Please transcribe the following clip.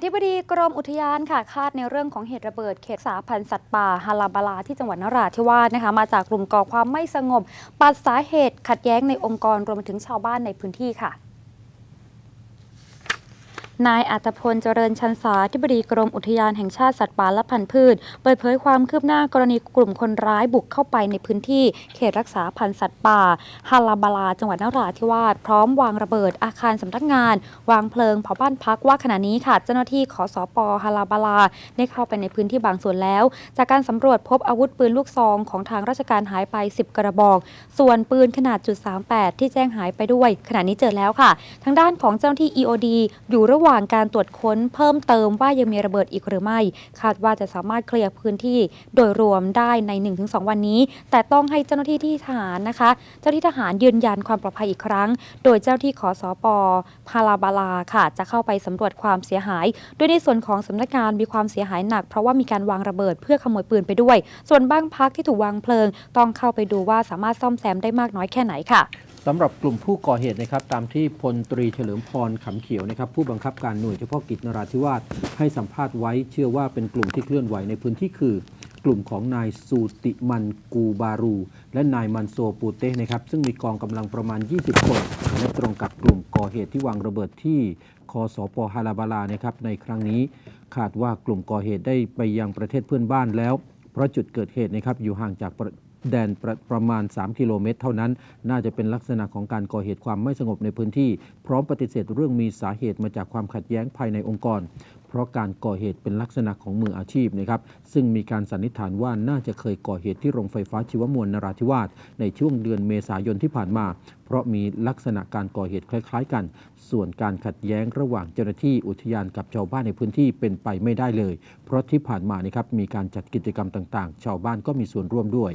อธิบดีกรมอุทยานค่ะคาดในเรื่องของเหตุระเบิดเขตสาพันธุ์สัตว์ป่าฮาลาบาลาที่จังหวัดนราธิวาสนะคะมาจากกลุ่มก่อความไม่สงบปัดสาเหตุขัดแย้งในองค์กรรวมถึงชาวบ้านในพื้นที่ค่ะ นายอัตพลเจริญชันสาธิบดีกรมอุทยานแห่งชาติสัตว์ป่าและพันธุ์พืช เปิดเผยความคืบหน้ากรณีกลุ่มคนร้ายบุกเข้าไปในพื้นที่เขตรักษาพันธุ์สัตว์ป่าฮาลาบาลา จังหวัดนราธิวาสพร้อมวางระเบิดอาคารสำนักงาน วางเพลิงเผาบ้านพักว่าขณะนี้ค่ะเจ้าหน้าที่ขอสอปฮาลาบาลาได้เข้าไปในพื้นที่บางส่วนแล้ว จากการสำรวจพบอาวุธปืนลูกซองของทางราชการหายไป 10 กระบอก ส่วนปืนขนาดจุด38ที่แจ้งหายไปด้วย ขณะนี้เจอแล้วค่ะ ทางด้านของเจ้าหน้าที่ EOD อยู่ระหว่างว่างการตรวจค้นเพิ่มเติมว่ายังมีระเบิดอีกหรือไม่ คาดว่าจะสามารถเคลียร์พื้นที่โดยรวมได้ใน 1-2 วันนี้ แต่ต้องให้เจ้าหน้าที่ที่ทหารนะคะ เจ้าหน้าที่ทหารยืนยันความปลอดภัยอีกครั้ง โดยเจ้าที่ขอสอปอพาลาบาลาค่ะ จะเข้าไปสำรวจความเสียหาย โดยในส่วนของสำนักงานมีความเสียหายหนัก เพราะว่ามีการวางระเบิดเพื่อขโมยปืนไปด้วย ส่วนบ้านพักที่ถูกวางเพลิง ต้องเข้าไปดูว่าสามารถซ่อมแซมได้มากน้อยแค่ไหนค่ะ สำหรับกลุ่มผู้ก่อเหตุนะครับ ตามที่พลตรีเฉลิมพรขำเขียวนะครับ ผู้บังคับการหน่วยเฉพาะกิจนราธิวาสให้สัมภาษณ์ไว้เชื่อว่าเป็นกลุ่มที่เคลื่อนไหวในพื้นที่คือกลุ่มของนายสูติมันกูบารู และนายมันโซปูเต้นะครับ ซึ่งมีกองกำลังประมาณ 20 คน และตรงกับกลุ่มก่อเหตุที่วางระเบิดที่คอสอปฮาลาบาลานะครับในครั้งนี้คาดว่ากลุ่มก่อเหตุได้ไปยังประเทศเพื่อนบ้านแล้ว เพราะจุดเกิดเหตุนะครับอยู่ห่างจาก แดนประประมาณ 3 กิโลเมตร เท่านั้น น่าจะเป็นลักษณะของการก่อเหตุความไม่สงบในพื้นที่ พร้อมปฏิเสธเรื่องมีสาเหตุมาจากความขัดแย้งภายในองค์กร เพราะการก่อเหตุเป็นลักษณะของมืออาชีพนะครับ ซึ่งมีการสันนิษฐานว่าน่าจะเคยก่อเหตุที่โรงไฟฟ้าชีวมวลนราธิวาสในช่วงเดือนเมษายนที่ผ่านมา เพราะมีลักษณะการก่อเหตุคล้าย ๆ กัน ส่วนการขัดแย้งระหว่างเจ้าหน้าที่อุทยานกับชาวบ้านในพื้นที่เป็นไปไม่ได้เลย เพราะที่ผ่านมานะครับมีการจัดกิจกรรมต่างๆ ชาวบ้านก็มีส่วนร่วมด้วย